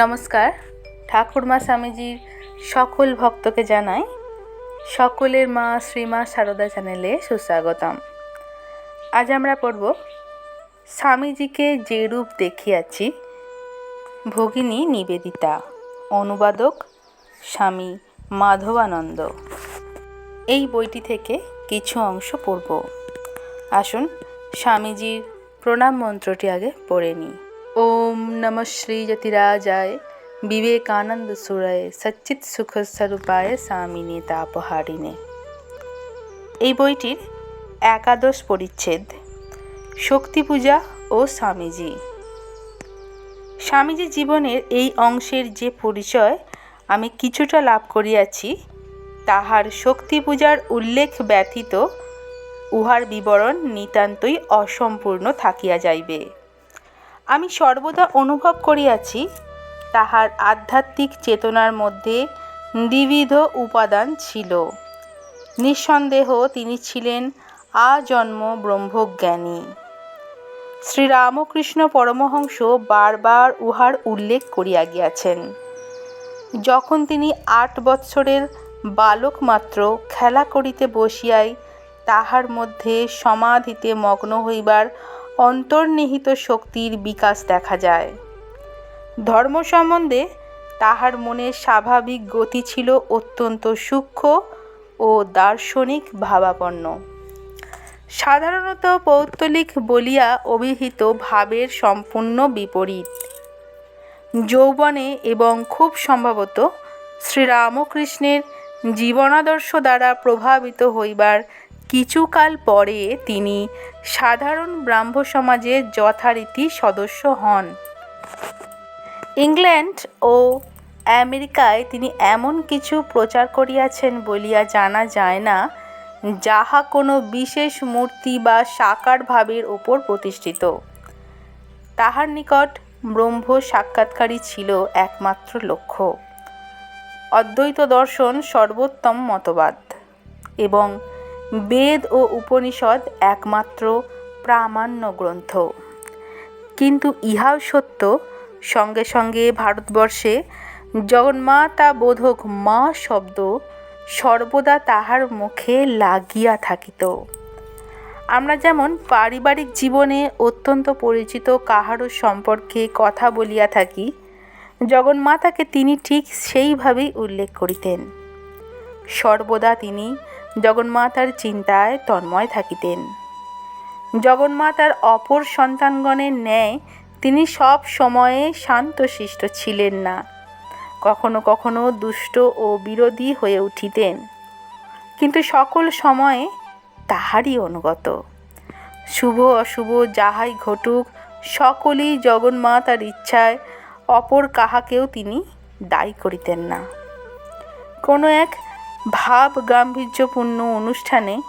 নমস্কার। ঠাকুরমা স্বামীজির সকল ভক্তকে জানাই, সকলের মা শ্রীমা সারদা চ্যানেলে সুস্বাগতম। আজ আমরা পড়ব, স্বামীজিকে যে রূপ দেখিয়াছি, ভগিনী নিবেদিতা, অনুবাদক স্বামী মাধবানন্দ। এই বইটি থেকে কিছু অংশ পড়ব। আসুন স্বামীজির প্রণাম মন্ত্রটি আগে পড়ে নিই। ওম নম শ্রী যতিরাজায় বিবেকানন্দ সুরায় সচ্চিত সুখ স্বরূপায় স্বামিনে তাপহারিণে এই বইটির একাদশ পরিচ্ছেদ, শক্তি পূজা ও স্বামীজি। স্বামীজি জীবনের এই অংশের যে পরিচয় আমি কিছুটা লাভ করিয়াছি, তাহার শক্তি পূজার উল্লেখ ব্যতীত উহার বিবরণ নিতান্তই অসম্পূর্ণ থাকিয়া যাইবে। আমি সর্বদা অনুভব করিয়াছি তাহার আধ্যাত্মিক চেতনার মধ্যে দ্বিবিধ উপাদান ছিল। নিঃসন্দেহ তিনি ছিলেন আজন্ম ব্রহ্মজ্ঞানী। শ্রীরামকৃষ্ণ পরমহংস বারবার উহার উল্লেখ করিয়া গিয়াছেন। যখন তিনি আট বৎসরের বালক মাত্র খেলা করিতে বসিয়াই তাহার মধ্যে সমাধিতে মগ্ন হইবার অন্তর্নিহিত শক্তির বিকাশ দেখা যায়। ধর্ম সম্বন্ধে তাহার মনে স্বাভাবিক গতি ছিল অত্যন্ত সূক্ষ্ম ও দার্শনিক ভাবাপন্ন। সাধারণত পৌত্তলিক বলিয়া অভিহিত ভাবের সম্পূর্ণ বিপরীত। যৌবনে এবং খুব সম্ভবত শ্রীরামকৃষ্ণের জীবনাদর্শ দ্বারা প্রভাবিত হইবার কিছুকাল পরে তিনি সাধারণ ব্রাহ্ম সমাজের যথারীতি সদস্য হন। ইংল্যান্ড ও আমেরিকায় তিনি এমন কিছু প্রচার করিয়াছেন বলিয়া জানা যায় না, যাহা কোনো বিশেষ মূর্তি বা সাকার ভাবের ওপর প্রতিষ্ঠিত। তাহার নিকট ব্রহ্ম সাক্ষাৎকারী ছিল একমাত্র লক্ষ্য। অদ্বৈত দর্শন সর্বোত্তম মতবাদ এবং বেদ ও উপনিষদ একমাত্র প্রামাণ্য গ্রন্থ। কিন্তু ইহাও সত্য, সঙ্গে সঙ্গে ভারতবর্ষে জগন্মাতা বোধক মা শব্দ সর্বদা তাহার মুখে লাগিয়া থাকিত। আমরা যেমন পারিবারিক জীবনে অত্যন্ত পরিচিত কাহারও সম্পর্কে কথা বলিয়া থাকি, জগন্মাতাকে তিনি ঠিক সেইভাবেই উল্লেখ করিতেন। সর্বদা তিনি জগন্মাতার চিন্তায় তন্ময় থাকিতেন। জগন্মাতার অপর সন্তানগণের ন্যায় তিনি সব সময়ে শান্তশিষ্ট ছিলেন না। কখনো কখনো দুষ্ট ও বিরোধী হয়ে উঠিতেন। কিন্তু সকল সময়ে তাহারই অনুগত। শুভ অশুভ যাহাই ঘটুক, সকলেই জগন্মাতার ইচ্ছায় অপর কাহাকেও তিনি দায়ী করিতেন না। কোনো এক ভাব গাম্ভীর্যপূর্ণ অনুষ্ঠানে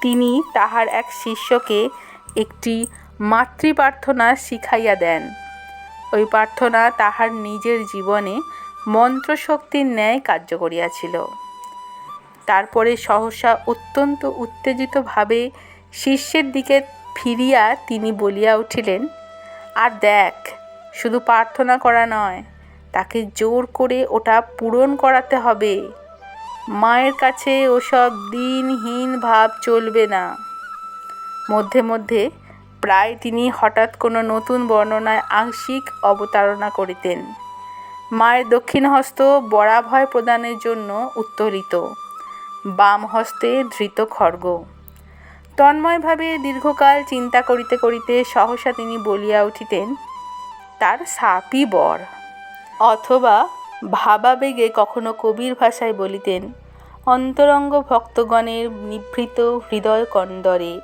তিনি তাহার এক শিষ্যকে একটি মাতৃপ্রার্থনা শিখাইয়া দেন। ওই প্রার্থনা তাহার নিজের জীবনে মন্ত্রশক্তির ন্যায় কার্য করিয়াছিল। তারপরে সহসা অত্যন্ত উত্তেজিতভাবে শিষ্যের দিকে ফিরিয়া তিনি বলিয়া উঠিলেন, আর দেখ, শুধু প্রার্থনা করা নয়, তাকে জোর করে ওটা পূরণ করাতে হবে। মায়ের কাছে ওসব দিনহীন ভাব চলবে না। মধ্যে মধ্যে প্রায় তিনি হঠাৎ কোনো নতুন বর্ণনায় আংশিক অবতারণা করিতেন। মায়ের দক্ষিণ হস্ত বরাভয় প্রদানের জন্য উত্তোলিত। বাম হস্তে ধৃত খড়গ তন্ময়ভাবে দীর্ঘকাল চিন্তা করিতে করিতে সহসা তিনি বলিয়া উঠিতেন, তার সাপই বর। অথবা ভাবাবেগে কখনো কবির ভাষায় বলিতেন অন্তরঙ্গ ভক্তগণের নিভৃত হৃদয় কন্দরে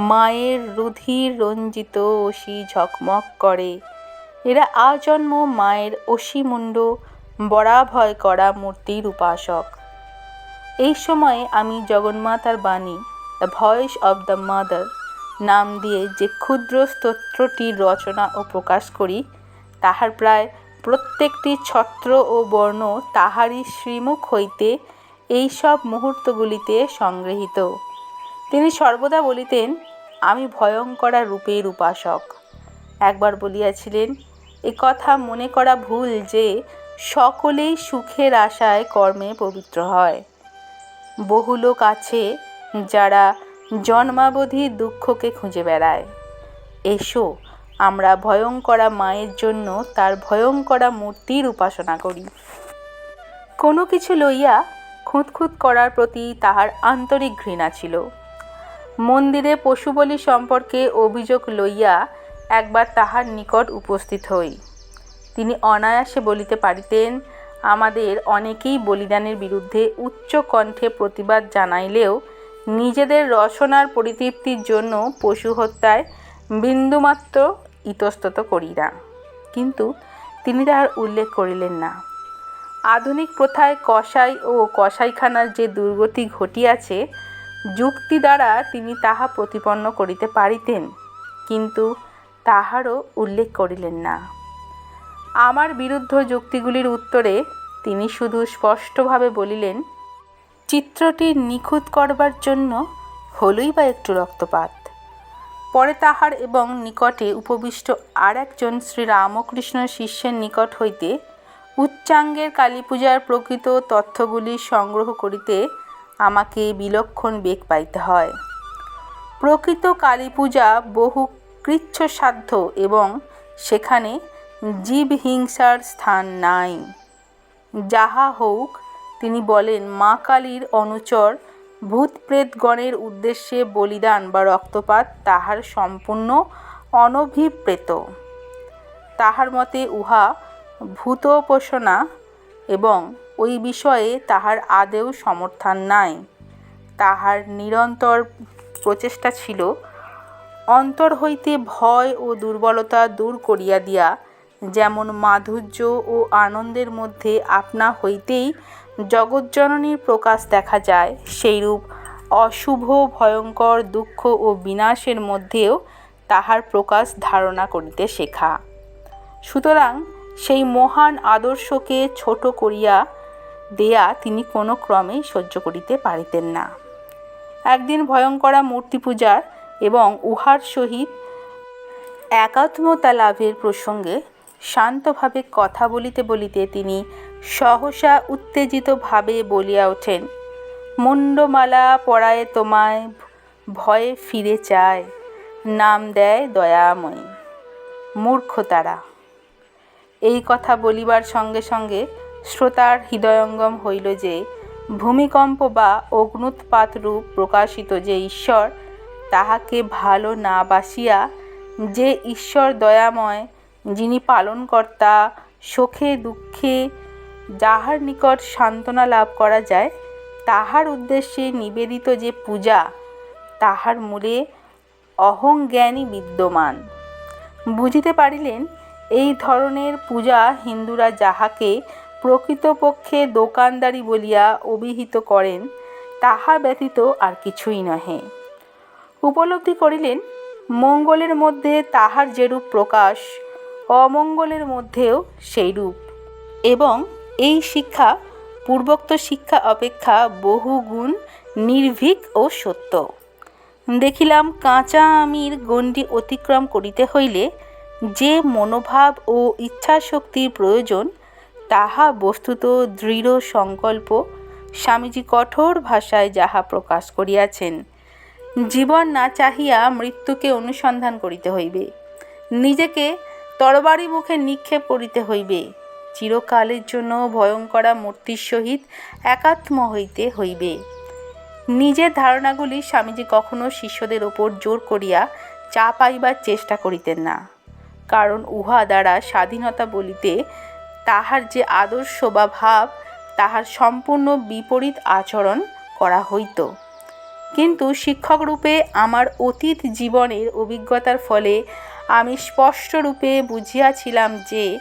মায়ের রুধির রঞ্জিত অসি ঝকমক করে। এরা আজন্ম মায়ের অসিমুণ্ড বরাভয় করা মূর্তির উপাসক। এই সময়ে আমি জগন্মাতার বাণী the voice of the mother নাম দিয়ে যে ক্ষুদ্র স্তোত্রটির রচনা ও প্রকাশ করি, তাহার প্রায় প্রত্যেকটি ছত্র ও বর্ণ তাহারই শ্রীমুখ হইতে এই সব মুহূর্তগুলিতে সংগৃহীত। তিনি সর্বদা বলিতেন, আমি ভয়ঙ্করা রূপের উপাসক। একবার বলিয়াছিলেন, এ কথা মনে করা ভুল যে সকলেই সুখের আশায় কর্মে পবিত্র হয়। বহু লোক আছে যারা জন্মাবধি দুঃখকে খুঁজে বেড়ায়। এসো, আমরা ভয়ঙ্করা মায়ের জন্য তার ভয়ঙ্করা মূর্তির উপাসনা করি। কোনো কিছু লইয়া খুঁতখুঁত করার প্রতি তাহার আন্তরিক ঘৃণা ছিল। মন্দিরে পশুবলি সম্পর্কে অভিযোগ লইয়া একবার তাহার নিকট উপস্থিত হই। তিনি অনায়াসে বলিতে পারিতেন, আমাদের অনেকেই বলিদানের বিরুদ্ধে উচ্চ কণ্ঠে প্রতিবাদ জানাইলেও নিজেদের রসনার পরিতৃপ্তির জন্য পশু হত্যায় বিন্দুমাত্র ইতস্তত করি না। কিন্তু তিনি তাহার উল্লেখ করিলেন না। আধুনিক প্রথায় কসাই ও কসাইখানার যে দুর্গতি ঘটিয়াছে, যুক্তি দ্বারা তিনি তাহা প্রতিপন্ন করিতে পারিতেন, কিন্তু তাহারও উল্লেখ করিলেন না। আমার বিরুদ্ধ যুক্তিগুলির উত্তরে তিনি শুধু স্পষ্টভাবে বলিলেন, চিত্রটি নিখুঁত করবার জন্য হলই বা একটু রক্তপাত। পরে তাহার এবং নিকটে উপবিষ্ট আর একজন শ্রী রামকৃষ্ণ শিষ্যের নিকট হইতে উচ্চাঙ্গের কালী পূজার প্রকৃত তথ্যগুলি সংগ্রহ করিতে আমাকে বিলক্ষণ বেগ পাইতে হয়। প্রকৃত কালী পূজা বহু কৃচ্ছসাধ্য এবং সেখানে জীব হিংসার স্থান নাই। যাহা হোক তিনি বলেন, মা কালীর অনুচর ভূতপ্রেতগণের উদ্দেশ্যে বলিদান বা রক্তপাত তাহার সম্পূর্ণ অনভিপ্রেত। তাহার মতে উহা ভূতোপাসনা এবং ওই বিষয়ে তাহার আদেও সমর্থন নাই। তাহার নিরন্তর প্রচেষ্টা ছিল অন্তর হইতে ভয় ও দুর্বলতা দূর করিয়া দিয়া, যেমন মাধুর্য ও আনন্দের মধ্যে আপনা হইতেই জগজ্জননীর প্রকাশ দেখা যায়, সেইরূপ অশুভ, ভয়ঙ্কর, দুঃখ ও বিনাশের মধ্যেও তাহার প্রকাশ ধারণা করিতে শেখা। সুতরাং সেই মহান আদর্শকে ছোট করিয়া দেয়া তিনি কোনো ক্রমেই সহ্য করিতে পারিতেন না। একদিন ভয়ঙ্করা মূর্তি পূজার এবং উহার সহিত একাত্মতা লাভের প্রসঙ্গে শান্তভাবে কথা বলিতে বলিতে তিনি সহসা উত্তেজিতভাবে বলিয়া ওঠেন, মুন্ডমালা পড়ায় তোমায় ভয়ে ফিরে চায়, নাম দেয় দয়াময়ী মূর্খ তারা এই কথা বলিবার সঙ্গে সঙ্গে শ্রোতার হৃদয়ঙ্গম হইল যে, ভূমিকম্প বা অগ্নুৎপাত রূপ প্রকাশিত যে ঈশ্বর, তাহাকে ভালো না বাসিয়া যে ঈশ্বর দয়াময়, যিনি পালনকর্তা, সুখে দুঃখে যাহার নিকট সান্ত্বনা লাভ করা যায়, তাহার উদ্দেশ্যে নিবেদিত যে পূজা, তাহার মূলে অহংজ্ঞানই বিদ্যমান। বুঝিতে পারিলেন এই ধরনের পূজা হিন্দুরা যাহাকে প্রকৃতপক্ষে দোকানদারি বলিয়া অভিহিত করেন, তাহা ব্যতীত আর কিছুই নহে। উপলব্ধি করিলেন, মঙ্গলের মধ্যে তাহার যেরূপ প্রকাশ, অমঙ্গলের মধ্যেও সেইরূপ। এবং এই শিক্ষা, পূর্বোক্ত শিক্ষা অপেক্ষা বহু গুণ নির্ভীক ও সত্য। দেখিলাম, কাঁচা আমির গণ্ডি অতিক্রম করিতে হইলে যে মনোভাব ও ইচ্ছাশক্তির প্রয়োজন, তাহা বস্তুত দৃঢ় সংকল্প স্বামীজি কঠোর ভাষায় যাহা প্রকাশ করিয়াছেন, জীবন না চাহিয়া মৃত্যুকে অনুসন্ধান করিতে হইবে। নিজেকে তরবারি মুখে নিক্ষেপ করিতে হইবে। চিরকালের জন্য ভয়ঙ্করা মূর্তির সহিত একাত্ম হইতে হইবে। নিজের ধারণাগুলি স্বামীজি কখনো শিষ্যদের ওপর জোর করিয়া চা পাইবার চেষ্টা করিতেন না। কারণ উহা দ্বারা স্বাধীনতা বলিতে তাহার যে আদর্শ বা ভাব, তাহার সম্পূর্ণ বিপরীত আচরণ করা হইত। কিন্তু শিক্ষকরূপে আমার অতীত জীবনের অভিজ্ঞতার ফলে আমি স্পষ্টরূপে বুঝিয়াছিলাম যে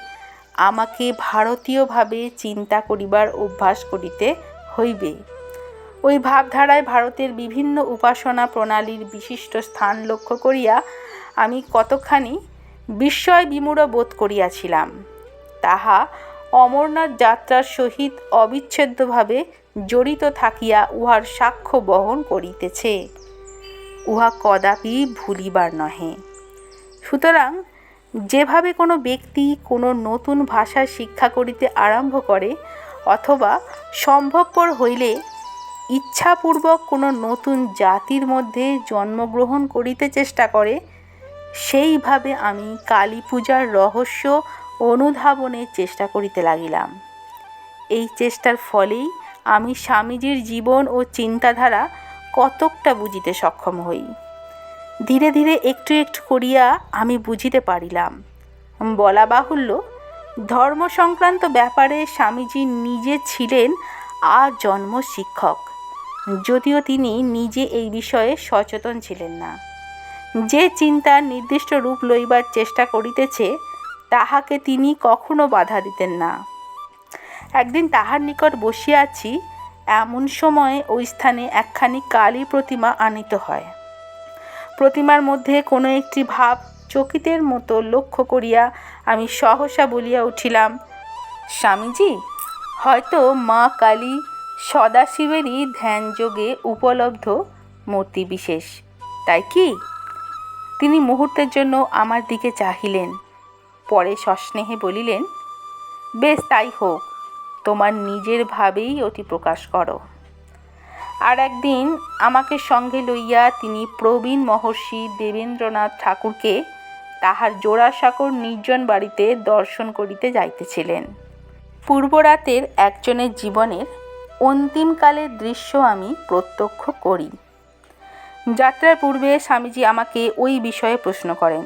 আমাকে ভারতীয়ভাবে চিন্তা করিবার অভ্যাস করিতে হইবে। ওই ভাবধারায় ভারতের বিভিন্ন উপাসনা প্রণালীর বিশিষ্ট স্থান লক্ষ্য করিয়া আমি কতখানি বিস্ময় বিমূঢ় বোধ করিয়াছিলাম। তাহা অমরনাথ যাত্রার সহিত অবিচ্ছেদ্যভাবে জড়িত থাকিয়া উহার সাক্ষ্য বহন করিতেছে। উহা কদাপি ভুলিবার নহে। সুতরাং যেভাবে কোনো ব্যক্তি কোনো নতুন ভাষা শিক্ষা করিতে আরম্ভ করে অথবা সম্ভবপর হইলে ইচ্ছাপূর্বক কোনো নতুন জাতির মধ্যে জন্মগ্রহণ করিতে চেষ্টা করে সেইভাবে আমি কালী পূজার রহস্য অনুধাবনের চেষ্টা করিতে লাগিলাম। এই চেষ্টার ফলেই আমি স্বামীজির জীবন ও চিন্তাধারা কতকটা বুঝিতে সক্ষম হই। ধীরে ধীরে একটু একটু করিয়া আমি বুঝিতে পারিলাম। বলা বাহুল্য ধর্ম সংক্রান্ত ব্যাপারে স্বামীজি নিজে ছিলেন আজন্ম শিক্ষক যদিও তিনি নিজে এই বিষয়ে সচেতন ছিলেন না। যে চিন্তা নির্দিষ্ট রূপ লইবার চেষ্টা করিতেছে, তাহাকে তিনি কখনো বাধা দিতেন না। একদিন তাহার নিকট বসিয়াছি, এমন সময়ে ওই স্থানে একখানি কালী প্রতিমা আনিত হয়। প্রতিমার মধ্যে কোনো একটি ভাব চকিতের মতো লক্ষ্য করিয়া আমি সহসা বলিয়া উঠিলাম, স্বামীজি, হয়তো মা কালী সদাশিবেরই ধ্যানযোগে উপলব্ধ মূর্তি বিশেষ, তাই কি? তিনি মুহূর্তের জন্য আমার দিকে চাহিলেন। পরে সস্নেহে বলিলেন, বেশ, তাই হোক, তোমার নিজের ভাবেই ওটি প্রকাশ করো। আর একদিন আমাকে সঙ্গে লইয়া তিনি প্রবীণ মহর্ষি দেবেন্দ্রনাথ ঠাকুরকে তাহার জোড়াসাঁকোর নির্জন বাড়িতে দর্শন করিতে যাইতেছিলেন। পূর্বরাতের একজনের জীবনের অন্তিমকালের দৃশ্য আমি প্রত্যক্ষ করি। যাত্রার পূর্বে স্বামীজি আমাকে ওই বিষয়ে প্রশ্ন করেন।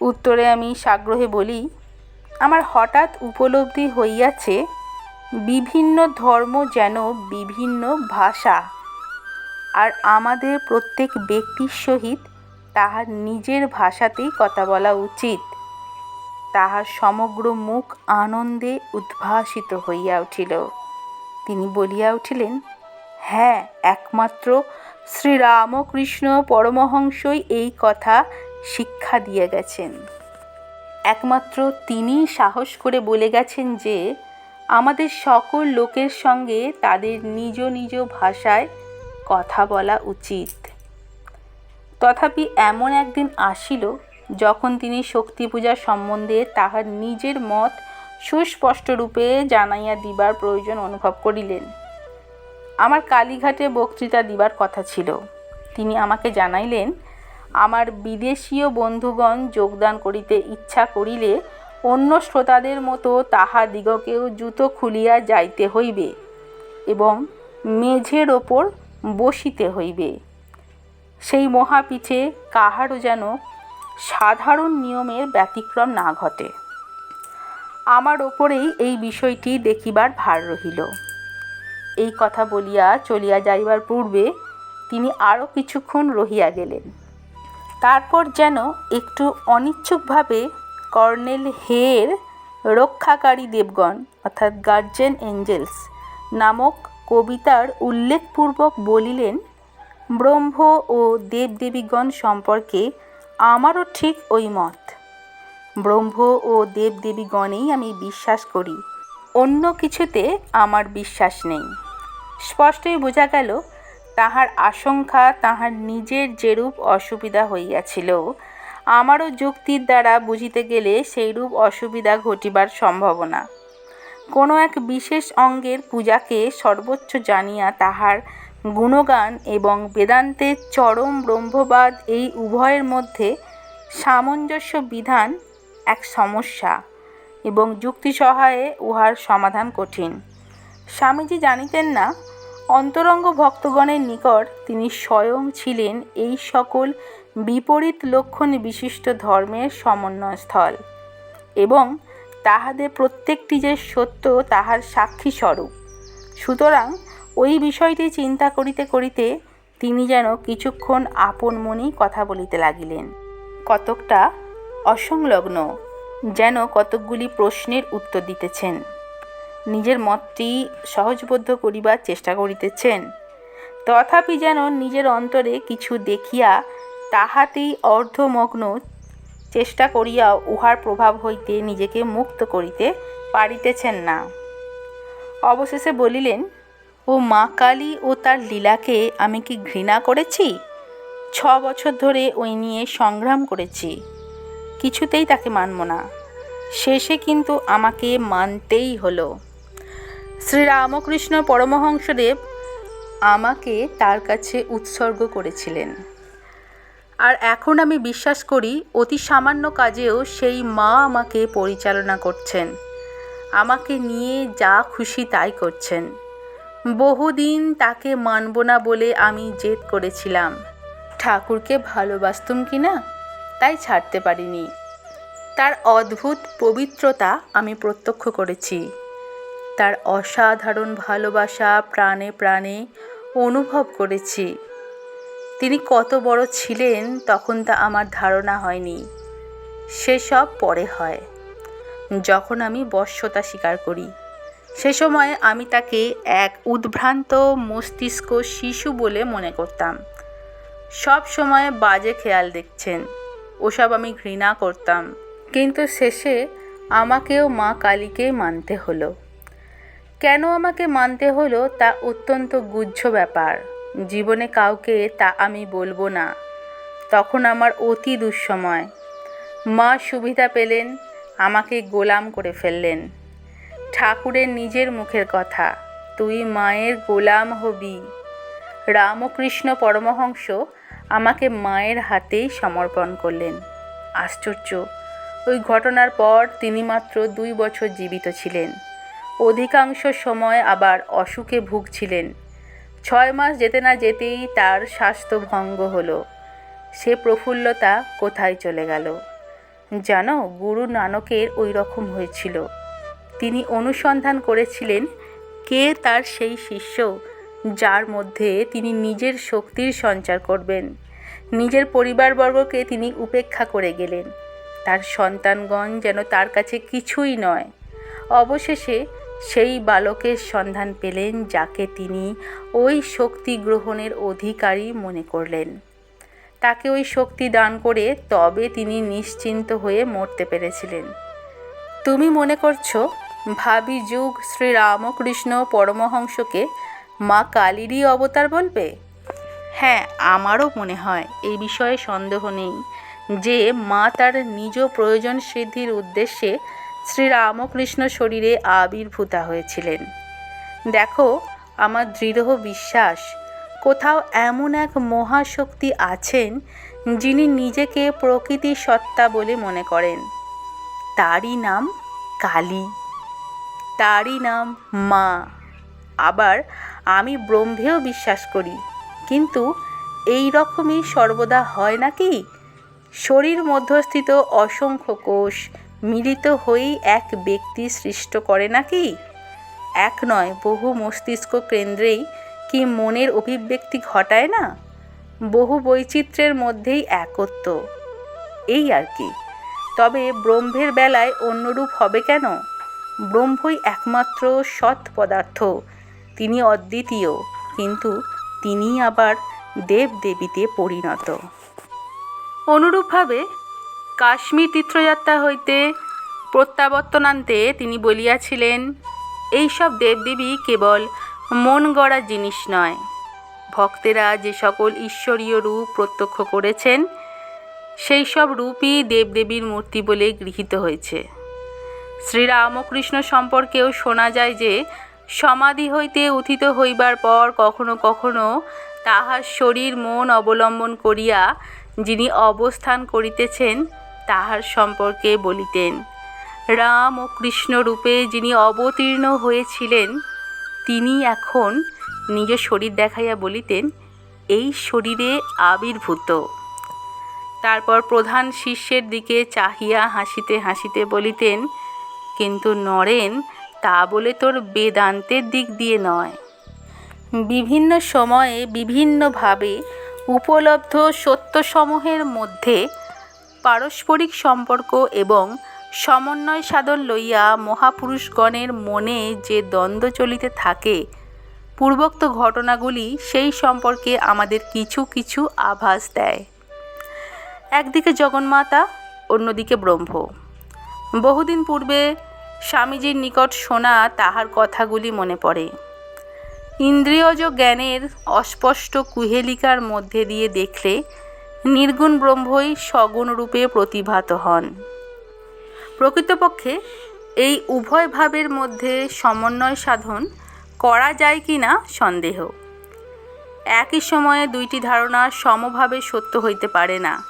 উত্তরে আমি সাগ্রহে বলি, আমার হঠাৎ উপলব্ধি হইয়াছে, বিভিন্ন ধর্ম যেন বিভিন্ন ভাষা আর আমাদের প্রত্যেক ব্যক্তির সহিত তাহার নিজের ভাষাতেই কথা বলা উচিত। তাহার সমগ্র মুখ আনন্দে উদ্ভাসিত হইয়া উঠিল। তিনি বলিয়া উঠিলেন হ্যাঁ একমাত্র শ্রীরামকৃষ্ণ পরমহংসই এই কথা শিক্ষা দিয়ে গেছেন। একমাত্র তিনিই সাহস করে বলে গেছেন যে, আমাদের সকল লোকের সঙ্গে তাদের নিজ নিজ ভাষায় কথা বলা উচিত। তথাপি এমন একদিন আসিল, যখন তিনি শক্তি পূজা সম্বন্ধে তাহার নিজের মত সুস্পষ্টরূপে জানাইয়া দিবার প্রয়োজন অনুভব করিলেন। আমার কালীঘাটে বক্তৃতা দিবার কথা ছিল। তিনি আমাকে জানাইলেন, আমার বিদেশীয় বন্ধুগণ যোগদান করিতে ইচ্ছা করিলে অন্য শ্রোতাদের মতো তাহাদিগকেও জুতো খুলিয়া যাইতে হইবে এবং মেঝের ওপর বসিতে হইবে। সেই মহাপীঠে কাহারও যেন সাধারণ নিয়মের ব্যতিক্রম না ঘটে। আমার ওপরেই এই বিষয়টি দেখিবার ভার রহিল। এই কথা বলিয়া চলিয়া যাইবার পূর্বে তিনি আরও কিছুক্ষণ রহিয়া গেলেন। তারপর যেন একটু অনিচ্ছুকভাবে কর্নেল হের রক্ষাকারী দেবগণ, অর্থাৎ গার্জেন এঞ্জেলস, নামক কবিতার উল্লেখপূর্বক বলিলেন, ব্রহ্ম ও দেবদেবীগণ সম্পর্কে আমারও ঠিক ওই মত। ব্রহ্ম ও দেবদেবীগণেই আমি বিশ্বাস করি। অন্য কিছুতে আমার বিশ্বাস নেই। স্পষ্টই বোঝা গেল, তাহার আশঙ্কা তাহার নিজের যেরূপ অসুবিধা হইয়াছিল। আমারও যুক্তির দ্বারা বুঝিতে গেলে সেইরূপ অসুবিধা ঘটিবার সম্ভাবনা। কোনো এক বিশেষ অঙ্গের পূজাকে সর্বোচ্চ জানিয়া তাহার গুণগান এবং বেদান্তের চরম ব্রহ্মবাদ এই উভয়ের মধ্যে সামঞ্জস্য বিধান এক সমস্যা এবং যুক্তি সহায়ে উহার সমাধান কঠিন। স্বামীজি জানিতেন না, অন্তরঙ্গ ভক্তগণের নিকট তিনি স্বয়ং ছিলেন এই সকল বিপরীত লক্ষণ বিশিষ্ট ধর্মের সমন্বয়স্থল এবং তাহাদের প্রত্যেকটি যে সত্য তাহার সাক্ষী স্বরূপ সুতরাং ওই বিষয়টি চিন্তা করিতে করিতে তিনি যেন কিছুক্ষণ আপন মনেই কথা বলিতে লাগিলেন। কতকটা অসংলগ্ন, যেন কতকগুলি প্রশ্নের উত্তর দিতেছেন। নিজের মতটি সহজবদ্ধ করিবার চেষ্টা করিতেছেন। তথাপি যেন নিজের অন্তরে কিছু দেখিয়া তাহাতেই অর্ধমগ্ন চেষ্টা করিয়া উহার প্রভাব হইতে নিজেকে মুক্ত করিতে পারিতেছেন না। অবশেষে বলিলেন, ও মা কালী ও তার লীলাকে আমি কি ঘৃণা করেছি? ছ বছর ধরে ওই নিয়ে সংগ্রাম করেছি। কিছুতেই তাকে মানব না। শেষে কিন্তু আমাকে মানতেই হলো। শ্রীরামকৃষ্ণ পরমহংসদেব আমাকে তার কাছে উৎসর্গ করেছিলেন। আর এখন আমি বিশ্বাস করি, অতি সামান্য কাজেও সেই মা আমাকে পরিচালনা করছেন। আমাকে নিয়ে যা খুশি তাই করছেন। বহুদিন তাকে মানব না বলে আমি জেদ করেছিলাম। ঠাকুরকে ভালোবাসতুম কি না, তাই ছাড়তে পারিনি। তার অদ্ভুত পবিত্রতা আমি প্রত্যক্ষ করেছি। তার অসাধারণ ভালোবাসা প্রাণে প্রাণে অনুভব করেছি। তিনি কত বড় ছিলেন তখন তা আমার ধারণা হয়নি। সেসব পরে হয়। যখন আমি বশ্যতা স্বীকার করি, সে সময় আমি তাকে এক উদ্ভ্রান্ত মস্তিষ্ক শিশু বলে মনে করতাম। সব সময় বাজে খেয়াল দেখছেন, ওসব আমি ঘৃণা করতাম। কিন্তু শেষে আমাকেও মা কালীকেই মানতে হলো। কেন আমাকে মানতে হলো তা অত্যন্ত গুহ্য ব্যাপার। জীবনে কাউকে তা আমি বলব না। তখন আমার অতি দুঃসময়। মা সুবিধা পেলেন, আমাকে গোলাম করে ফেললেন। ঠাকুরের নিজের মুখের কথা, তুই মায়ের গোলাম হবি। রামকৃষ্ণ পরমহংস আমাকে মায়ের হাতেই সমর্পণ করলেন। আশ্চর্য, ওই ঘটনার পর তিনি মাত্র দুই বছর জীবিত ছিলেন। অধিকাংশ সময় আবার অসুখে ভুগছিলেন। ছয় মাস যেতে না যেতেই তার স্বাস্থ্য ভঙ্গ হলো। সে প্রফুল্লতা কোথায় চলে গেল? জানো, গুরু নানকের ওই রকম হয়েছিল। তিনি অনুসন্ধান করেছিলেন কে তার সেই শিষ্য যার মধ্যে তিনি নিজের শক্তির সঞ্চার করবেন। নিজের পরিবারবর্গকে তিনি উপেক্ষা করে গেলেন। তার সন্তানগণ যেন তার কাছে কিছুই নয়। অবশেষে সেই বালকের সন্ধান পেলেন যাকে তিনি ওই শক্তি গ্রহণের অধিকারী মনে করলেন। তাকে ওই শক্তি দান করে তবে তিনি নিশ্চিন্ত হয়ে মরতে পেরেছিলেন। তুমি মনে করছ, ভাবি যুগ শ্রীরামকৃষ্ণ পরমহংসকে মা কালীরই অবতার বলবে? হ্যাঁ আমারও মনে হয় এই বিষয়ে সন্দেহ নেই যে মা তার নিজ প্রয়োজন সিদ্ধির উদ্দেশ্যে শ্রীরামকৃষ্ণ শরীরে আবির্ভূতা হয়েছিলেন। দেখো, আমার দৃঢ় বিশ্বাস, কোথাও এমন এক মহাশক্তি আছেন, যিনি নিজেকে প্রকৃতি সত্তা বলে মনে করেন। তারই নাম কালী। তারই নাম মা। আবার আমি ব্রহ্মেও বিশ্বাস করি, কিন্তু এই রকমই সর্বদা হয় নাকি? শরীর মধ্যস্থিত অসংখ্য কোষ মিলিত হয়েই এক ব্যক্তি সৃষ্ট করে নাকি? এক নয়, বহু মস্তিষ্ক কেন্দ্রেই কি মনের অভিব্যক্তি ঘটায় না? বহু বৈচিত্র্যের মধ্যেই একত্ব। এই আর কি। তবে ব্রহ্মের বেলায় অন্যরূপ হবে কেন? ব্রহ্মই একমাত্র সৎ পদার্থ, তিনি অদ্বিতীয়, কিন্তু তিনি আবার দেব দেবীতে পরিণত। অনুরূপভাবে কাশ্মীর তীর্থযাত্রা হইতে প্রত্যাবর্তনান্তে তিনি বলিয়াছিলেন এইসব দেবদেবী কেবল মন গড়া জিনিস নয়। ভক্তেরা যে সকল ঈশ্বরীয় রূপ প্রত্যক্ষ করেছেন, সেই সব রূপই দেবদেবীর মূর্তি বলে গৃহীত হয়েছে। শ্রীরামকৃষ্ণ সম্পর্কেও শোনা যায় যে, সমাধি হইতে উথিত হইবার পর কখনো কখনো তাহার শরীর মন অবলম্বন করিয়া যিনি অবস্থান করিতেছেন তাহার সম্পর্কে বলিতেন। রাম ও কৃষ্ণ রূপে যিনি অবতীর্ণ হয়েছিলেন, তিনি এখন নিজ শরীর দেখাইয়া বলিতেন, এই শরীরে আবির্ভূত। তারপর প্রধান শিষ্যের দিকে চাহিয়া হাসিতে হাসিতে বলিতেন, কিন্তু নরেন, তা বলে তোর বেদান্তের দিক দিয়ে নয়। বিভিন্ন সময়ে বিভিন্নভাবে উপলব্ধ সত্যসমূহের মধ্যে পারস্পরিক সম্পর্ক এবং সমন্বয় সাধন লইয়া মহাপুরুষগণের মনে যে দ্বন্দ্ব চলিতে থাকে, পূর্বোক্ত ঘটনাগুলি সেই সম্পর্কে আমাদের কিছু কিছু আভাস দেয়। একদিকে জগন্মাতা, অন্যদিকে ব্রহ্ম। বহুদিন পূর্বে স্বামীজির নিকট শোনা তাহার কথাগুলি মনে পড়ে। ইন্দ্রিয়জ জ্ঞানের অস্পষ্ট কুহেলিকার মধ্যে দিয়ে দেখলে নির্গুণ ব্রহ্মই সগুণ রূপে প্রতিভাত হন। প্রকৃতপক্ষে এই উভয় ভাবের মধ্যে সমন্বয় সাধন করা যায় কি না সন্দেহ। একই সময়ে দুইটি ধারণা সমভাবে সত্য হইতে পারে না।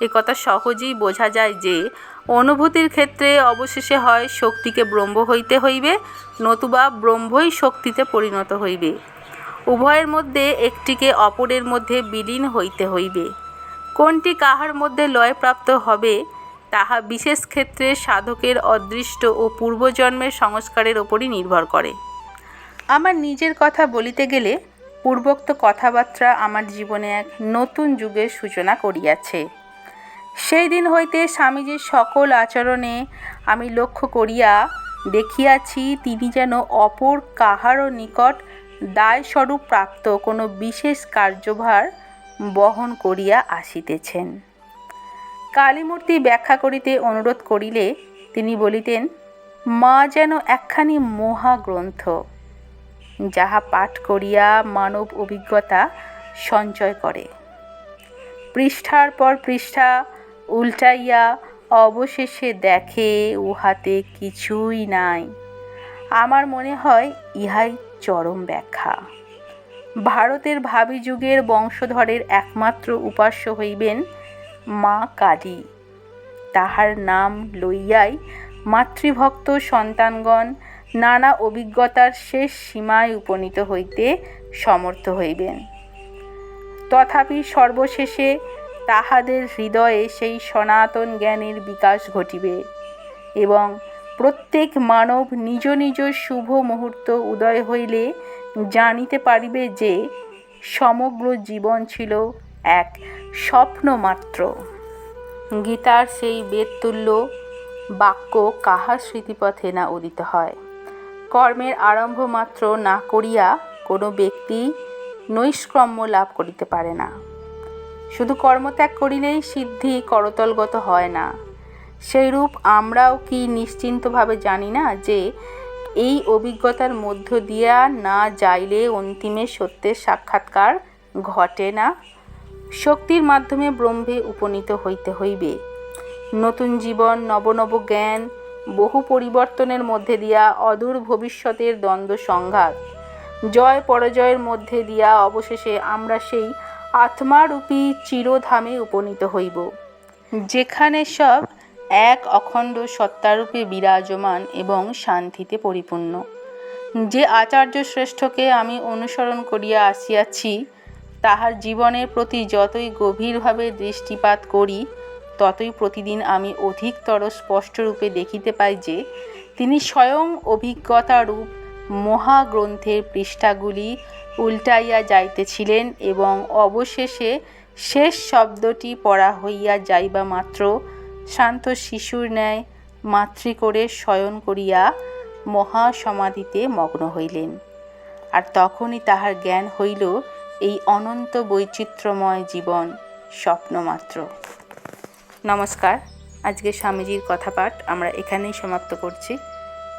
একথা সহজেই বোঝা যায় যে অনুভূতির ক্ষেত্রে অবশেষে হয় শক্তিকে ব্রহ্ম হইতে হইবে, নতুবা ব্রহ্মই শক্তিতে পরিণত হইবে। উভয়ের মধ্যে একটিকে অপরের মধ্যে বিলীন হইতে হইবে। কোনটি কাহার মধ্যে লয়প্রাপ্ত হবে, তাহা বিশেষ ক্ষেত্রে সাধকের অদৃষ্ট ও পূর্বজন্মের সংস্কারের ওপরই নির্ভর করে। আমার নিজের কথা বলিতে গেলে, পূর্বোক্ত কথাবার্তা আমার জীবনে এক নতুন যুগের সূচনা করিয়াছে। সেই দিন হইতে স্বামীজির সকল আচরণে আমি লক্ষ্য করিয়া দেখিয়াছি, তিনি যেন অপর কাহারও নিকট দায়স্বরূপ প্রাপ্ত কোনো বিশেষ কার্যভার বহন করিয়া আসিতেছেন। কালীমূর্তি ব্যাখ্যা করিতে অনুরোধ করিলে তিনি বলিতেন, মা যেন একখানি মহাগ্রন্থ যাহা পাঠ করিয়া মানব অভিজ্ঞতা সঞ্চয় করে। পৃষ্ঠার পর পৃষ্ঠা উল্টাইয়া অবশেষে দেখে উহাতে কিছুই নাই। আমার মনে হয় ইহাই চরম ব্যাখ্যা। ভারতের ভাবি যুগের বংশধরের একমাত্র উপাস্য হইবেন মা কালী। তাহার নাম লইয়াই মাতৃভক্ত সন্তানগণ নানা অভিজ্ঞতার শেষ সীমায় উপনীত হইতে সমর্থ হইবেন। তথাপি সর্বশেষে তাহাদের হৃদয়ে সেই সনাতন জ্ঞানের বিকাশ ঘটিবে এবং প্রত্যেক মানব নিজ নিজ শুভ মুহূর্ত উদয় হইলে জানিতে পারিবে যে সমগ্র জীবন ছিল এক স্বপ্ন মাত্র গীতার সেই বেদতুল্য বাক্য কাহার স্মৃতিপথে না উদিত হয়? কর্মের আরম্ভ মাত্র না করিয়া কোনো ব্যক্তি নৈষ্ক্রম্য লাভ করিতে পারে না। শুধু কর্মত্যাগ করিলেই সিদ্ধি করতলগত হয় না। সেইরূপ আমরাও কি নিশ্চিন্তভাবে জানি না যে এই অভিজ্ঞতার মধ্য দিয়া না যাইলে অন্তিমে সত্যের সাক্ষাৎকার ঘটে না। শক্তির মাধ্যমে ব্রহ্মে উপনীত হইতে হইবে। নতুন জীবন, নবনব জ্ঞান, বহু পরিবর্তনের মধ্যে দিয়া অদূর ভবিষ্যতের দ্বন্দ্ব সংঘাত, জয় পরাজয়ের মধ্যে দিয়া অবশেষে আমরা সেই আত্মারূপী চিরধামে উপনীত হইব। যেখানে সব এক অখণ্ড সত্তারূপে বিরাজমান এবং শান্তিতে পরিপূর্ণ। যে আচার্য শ্রেষ্ঠকে আমি অনুসরণ করিয়া আসিয়াছি, তাহার জীবনের প্রতি যতই গভীরভাবে দৃষ্টিপাত করি, ততই প্রতিদিন আমি অধিকতর স্পষ্টরূপে দেখিতে পাই যে, তিনি স্বয়ং অভিজ্ঞতারূপ মহাগ্রন্থের পৃষ্ঠাগুলি উল্টাইয়া যাইতেছিলেন এবং অবশেষে শেষ শব্দটি পড়া হইয়া যাইবা মাত্র শান্ত শিশুর ন্যায় মাতৃ করে শয়ন করিয়া মহাসমাধিতে মগ্ন হইলেন। আর তখনই তাহার জ্ঞান হইল এই অনন্ত বৈচিত্র্যময় জীবন স্বপ্নমাত্র। নমস্কার আজকে স্বামীজির কথাপাঠ আমরা এখানেই সমাপ্ত করছি।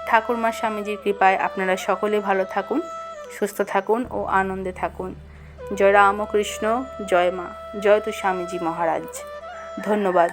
ঠাকুরমা স্বামীজির কৃপায় আপনারা সকলে ভালো থাকুন, সুস্থ থাকুন ও আনন্দে থাকুন। জয় রামকৃষ্ণ, জয় মা, জয় তো স্বামীজি মহারাজ। ধন্যবাদ।